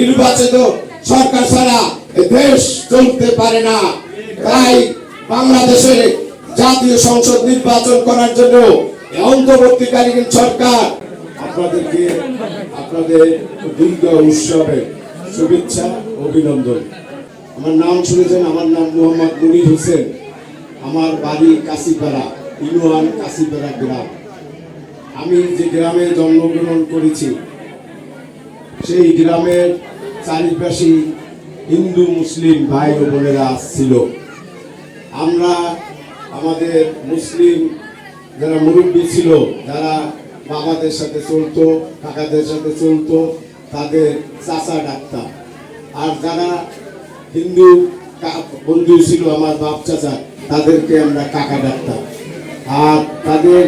নির্বাচিত সরকার ছাড়া দেশ চলতে পারে না। তাই বাংলাদেশে জাতীয় সংসদ নির্বাচন করার জন্য অন্তর্বর্তীকালীন সরকার আপনাদেরকে আপনাদের দুর্গা উৎসবের শুভেচ্ছা অভিনন্দন। আমার নাম শুনেছেন, আমার নাম মোহাম্মদ মুনির হোসেন। আমার বাড়ি কাশিপাড়া কাশিপাড়া গ্রাম। আমি যে গ্রামে জন্মগ্রহণ করেছি, সেই গ্রামের চারিপাশে হিন্দু, মুসলিম ভাই ও বোনেরা ছিল আমরা, আমাদের মুসলিম যারা মুরব্বী ছিল, যারা বাবাদের সাথে চলতো, কাকাদের সাথে চলতো, তাদের চাচা ডাক্তার। আর যারা হিন্দু বন্ধু ছিল আমার বাপ চাচা, তাদেরকে আমরা কাকা ডাকতাম আর তাদের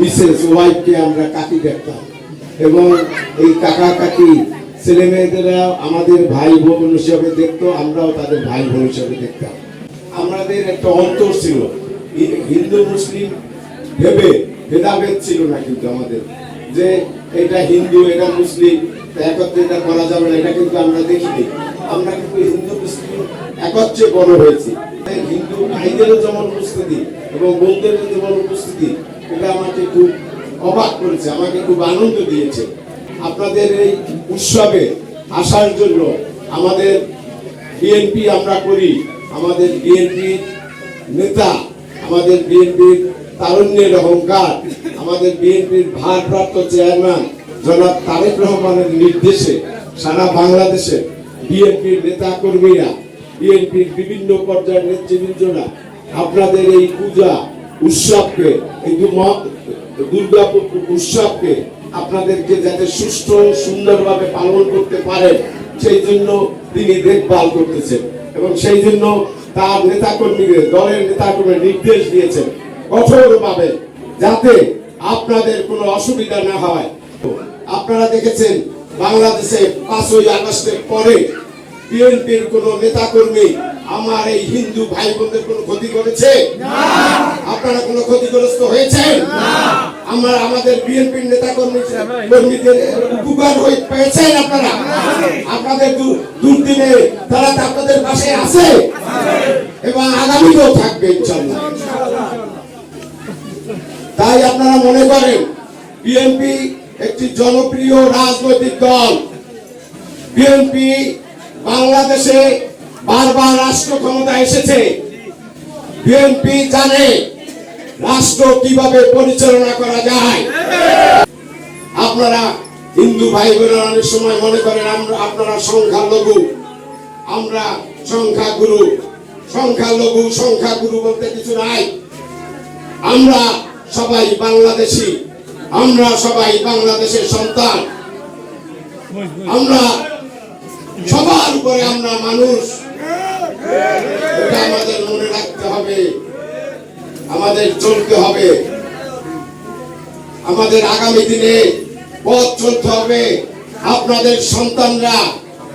মিসেস ওয়াইফকে আমরা কাকি ডাকতাম এবং এই কাকা কাকি ছেলে মেয়েদেরা আমাদের ভাই বোন হিসাবে দেখতো, আমরাও তাদের ভাই বোন হিসাবে দেখতাম। আমাদের একটা অন্তর ছিল। হিন্দু, মুসলিম ভেবে, ভেদাভেদ ছিল না কিন্তু আমাদের। যে এটা হিন্দু, এটা মুসলিম, তা একত্রে এটা করা যাবে না, এটা কিন্তু আমরা দেখিনি। আমরা কিন্তু হিন্দু, মুসলিম একত্রে বড় হয়েছি। হিন্দু ভাইদেরও যেমন উপস্থিতি এবং বোনদেরও যেমন উপস্থিতি, এটা আমাকে খুব অবাক করেছে, আমাকে খুব আনন্দ দিয়েছে। আপনাদের এই উৎসবে আসার জন্য আমাদের বিএনপি আমরা করি। আমাদের বিএনপি নেতা, আমাদের বিএনপির তারুণ্যের অহংকার, আমাদের বিএনপির ভারপ্রাপ্ত চেয়ারম্যান জনাব তারেক রহমানের নির্দেশে সারা বাংলাদেশে বিএনপির নেতা কর্মীরা বিএনপির বিভিন্ন পর্যায়ের নেতৃবৃন্দরা আপনাদের এই পূজা উৎসবকে, এই দুর্গা উৎসবকে আপনাদেরকে যাতে সুষ্ঠু সুন্দরভাবে পালন করতে পারেন সেই জন্য তিনি দেখভাল করতেছেন। এবং সেই জন্য তার নেতাকর্মীদের, দলের নেতাকর্মীদের নির্দেশ দিয়েছেন কঠোরভাবে যাতে আপনাদের কোনো অসুবিধা না হয়। আপনারা দেখেছেন, বাংলাদেশে পাঁচই আগস্টের পরে বিএনপির কোন নেতাকর্মী আমার এই হিন্দু ভাই বোনদের কোনো ক্ষতি করেছে? হয়েছেন আমরা আমাদের বিএনপির নেতা কর্মী কর্মীদের উপকার পেয়েছেন আপনারা। আপনাদের দুর্দিনে তারা আপনাদের পাশে আছে। এবং আগামীতেও থাকবে ইনশাল্লাহ তাই আপনারা মনে করেন, বিএনপি একটি জনপ্রিয় রাজনৈতিক দল। বিএনপি বাংলাদেশে বারবার রাষ্ট্র ক্ষমতা এসেছে। বিএনপি জানে রাষ্ট্র কীভাবে পরিচালনা করা যায়? আপনারা হিন্দু ভাই বোনেরা অনেক সময় মনে করেন আমরা আপনারা সংখ্যালঘু। আমরা সংখ্যাগুরু। সংখ্যালঘু, সংখ্যাগুরু বলতে কিছু নাই। আমরা সবাই বাংলাদেশি। আমরা সবাই বাংলাদেশের সন্তান। আমরা সবার উপরে আমরা মানুষ। এটা আমাদের মনে রাখতে হবে। আমাদের চলতে হবে। আমাদের আগামী দিনে পথ চলতে হবে। আপনাদের সন্তানরা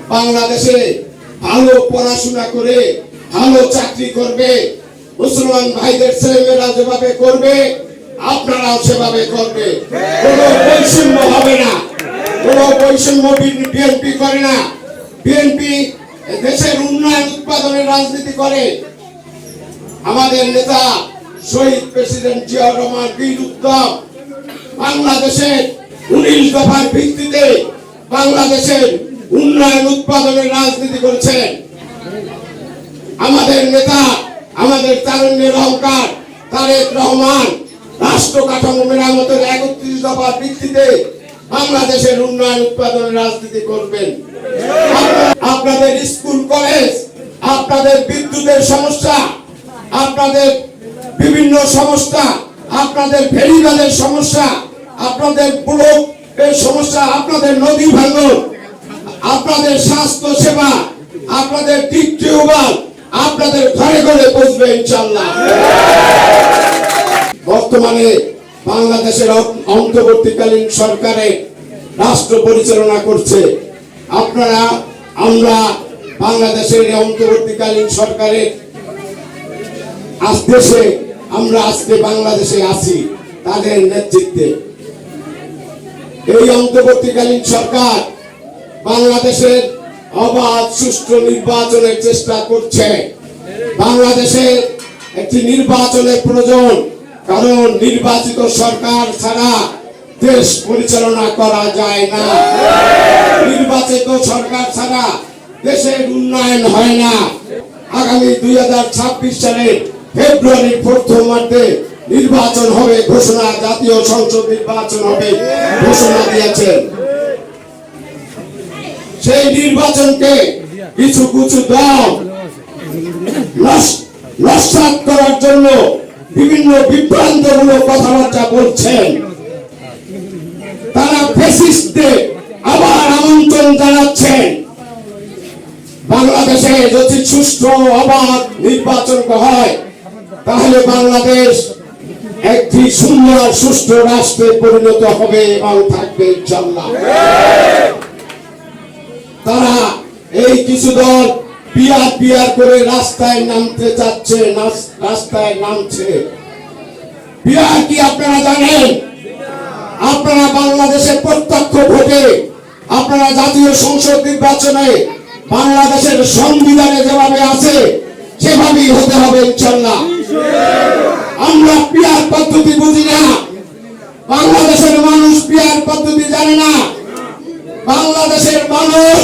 বাংলাদেশে ভালো পড়াশোনা করে, ভালো চাকরি করবে, মুসলমান ভাইদের ছেলেমেয়েরা যেভাবে করবে, আপনারাও সেভাবে করবে। কোনো বৈষম্য হবে না। কোনো বৈষম্য বিএনপি করে না। বিএনপি দেশের উন্নয়ন, উৎপাদনের রাজনীতি করে। আমাদের নেতা শহীদ প্রেসিডেন্ট জিয়াউর রহমান বীর উত্তম। বাংলাদেশের উনিশ দফার ভিত্তিতে বাংলাদেশের উন্নয়ন উৎপাদনের রাজনীতি করেছেন। আমাদের নেতা, আমাদের তারুণ্যের অহংকার, তারেক রহমান, রাষ্ট্র কাঠামো মেরামতের একত্রিশ দফার ভিত্তিতে বাংলাদেশের উন্নয়ন উৎপাদনের রাজনীতি করবেন। আপনাদের স্কুল, কলেজ, আপনাদের বিদ্যুতের সমস্যা, আপনাদের বিভিন্ন সমস্যা, আপনাদের ফেরিবাদের সমস্যা, আপনাদের ব্লক সমস্যা, আপনাদের নদী ভাঙন, আপনাদের স্বাস্থ্য সেবা, আপনাদের টিউবওয়েল আপনাদের ঘরে ঘরে পৌঁছবে ইনশাল্লাহ বর্তমানে বাংলাদেশের অন্তর্বর্তীকালীন সরকারে রাষ্ট্র পরিচালনা করছে। আপনারা, আমরা বাংলাদেশের অন্তর্বর্তীকালীন সরকারের আজ দেশে আমরা আজকে বাংলাদেশে আছি, তাদের নেতৃত্বে। এই অন্তর্বর্তীকালীন সরকার বাংলাদেশের অবাধ, সুষ্ঠু নির্বাচনের চেষ্টা করছে। বাংলাদেশে একটি নির্বাচনের প্রয়োজন, কারণ নির্বাচিত সরকার ছাড়া দেশ পরিচালনা করা যায় না। নির্বাচিত সরকার ছাড়া দেশের উন্নয়ন হয় না। আগামী দুই হাজার ছাব্বিশ সালে ফেব্রুয়ারির প্রথমার্ধে নির্বাচন হবে, ঘোষণা জাতীয় সংসদ নির্বাচন হবে, ঘোষণা দিয়েছেন। সেই নির্বাচনকে কিছু কিছু দল নস- করার জন্য বিভিন্ন বিভ্রান্তমূলক কথাবার্তা বলছেন। তারা ফেসিস্টদের আবার আমন্ত্রণ জানাচ্ছেন। বাংলাদেশে যদি সুষ্ঠু অবাধ নির্বাচন হয় তাহলে বাংলাদেশ একটি সুন্দর সুষ্ঠু রাষ্ট্রে পরিণত হবে এবং থাকবে ইনশাল্লাহ তারা এই কিছু দল করে রাস্তায় নামতে চাচ্ছে রাস্তায় নামছে। কি আপনারা জানেন? আপনারা বাংলাদেশের প্রত্যক্ষ ভোটে, আপনারা জাতীয় সংসদ নির্বাচনে বাংলাদেশের সংবিধানে যেভাবে আছে, সেভাবেই হতে হবে ইনশাল্লাহ আমরা পিয়ার পদ্ধতি বুঝি না। বাংলাদেশের মানুষ পিয়ার পদ্ধতি জানে না। বাংলাদেশের মানুষ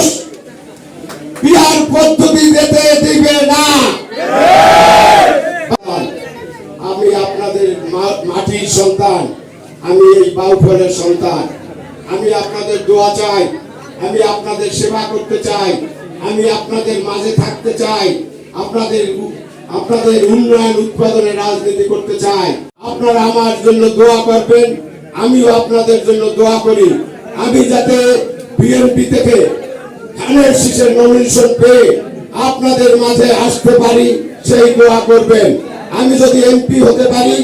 পিয়ার পদ্ধতি দিতে দিবে না। আমি আপনাদের মাটির সন্তান, আমি এই বাউফলের সন্তান। আমি আপনাদের দোয়া চাই, আমি আপনাদের সেবা করতে চাই, আমি আপনাদের মাঝে থাকতে চাই, আপনাদের আপনাদের উন্নয়ন, উৎপাদনের রাজনীতি করতে চাই। আপনারা আমার জন্য দোয়া করবেন, আমিও আপনাদের জন্য দোয়া করি। আমি যাতে বিএনপি থেকে ধানের শীষের নমিনেশন পেয়ে আপনাদের মাঝে আসতে পারি, সেই দোয়া করবেন। আমি যদি এমপি হতে পারি,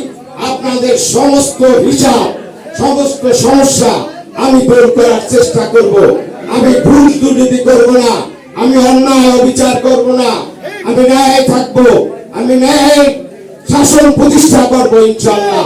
আপনাদের সমস্ত হিসাব, সমস্ত সমস্যা আমি দূর করার চেষ্টা করব। আমি ভুল দুর্নীতি করব না, আমি অন্যায় অবিচার করব না, আমি ন্যায় থাকব। আমি ন্যায় শাসন প্রতিষ্ঠা করব ইনশাল্লাহ